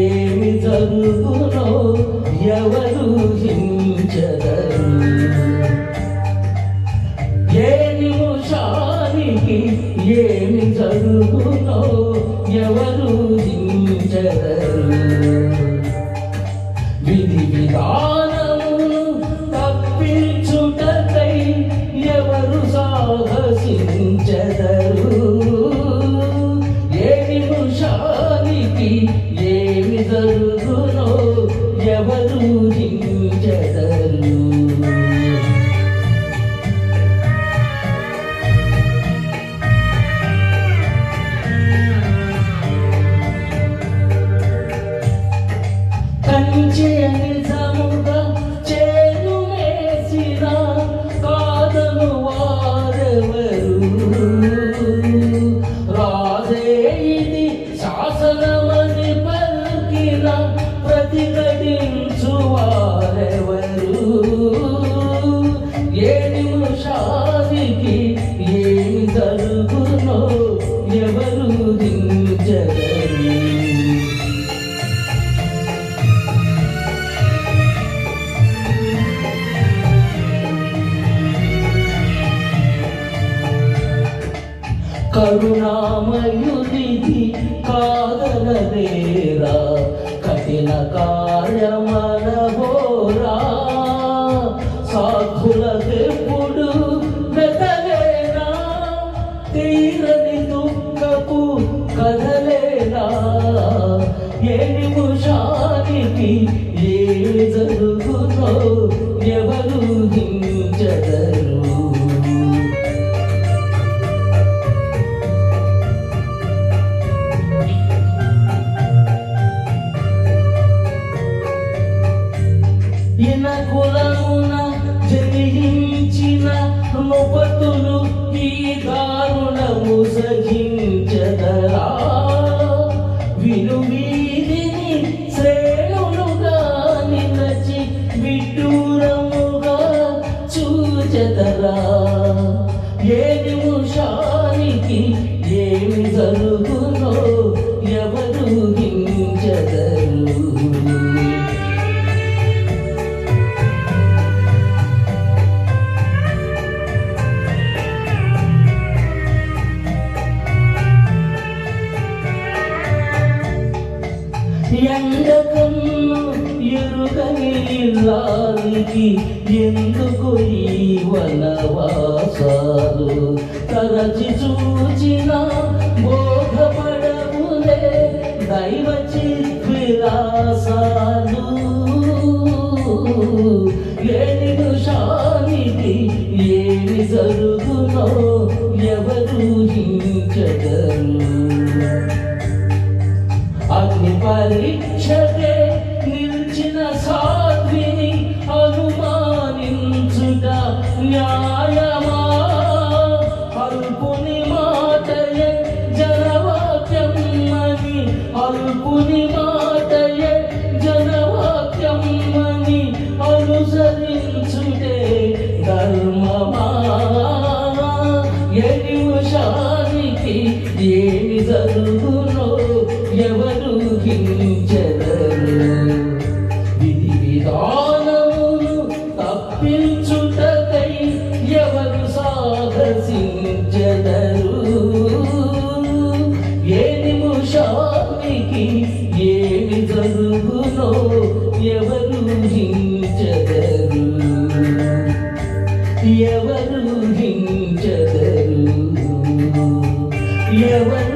ఏమి జరుగునో ఎవరు హించదరు ఏ నిమిషానికి ఏమి జరుగునో ఎవరు ప్రతిఘటించు వారెవరు ఏ నిమిషానికి ఏమి జరుగునో ఎవరు దించగరు కరుణామయుడిది కాదనదేరా కఠిన కార్యమన హోరా సాధుల సాధులకెప్పుడు వెతలేనా తీరని దుఃఖపు కదలేనా ఏ నిమిషానికి ఏ జరుగుతో ఎవరు నొపతులు ఈ దారుణము సహించదరా. విను వీధిని శ్రేణులుగా నిలచి విడ్డూరముగా చూచెదరా. ఏ నిమిషానికి ఏమి జరుగునో ఎండకన్ను ఎరుగని ఇల్లానికి ఎందుకు ఈ వనవాసాలు? తరచి చూచిన బోధపడవులే దైవ చిత్విలాసాలు ఏ నిమిషానికి ఏమి జరుగునో ఎవరు హించగరు పరీక్షతే నిలిచిన సాధ్విని అనుమానించుట న్యాయమా? అల్పుని మాటయే జనవాక్యం అని అల్పుని మాటయే జనవాక్యం అని అనుసరించుటే ధర్మమా? ఏ నిమిషానికి ఏమి ఎవరు హించదరు? ఎవరు హించెదరు? ఎవరు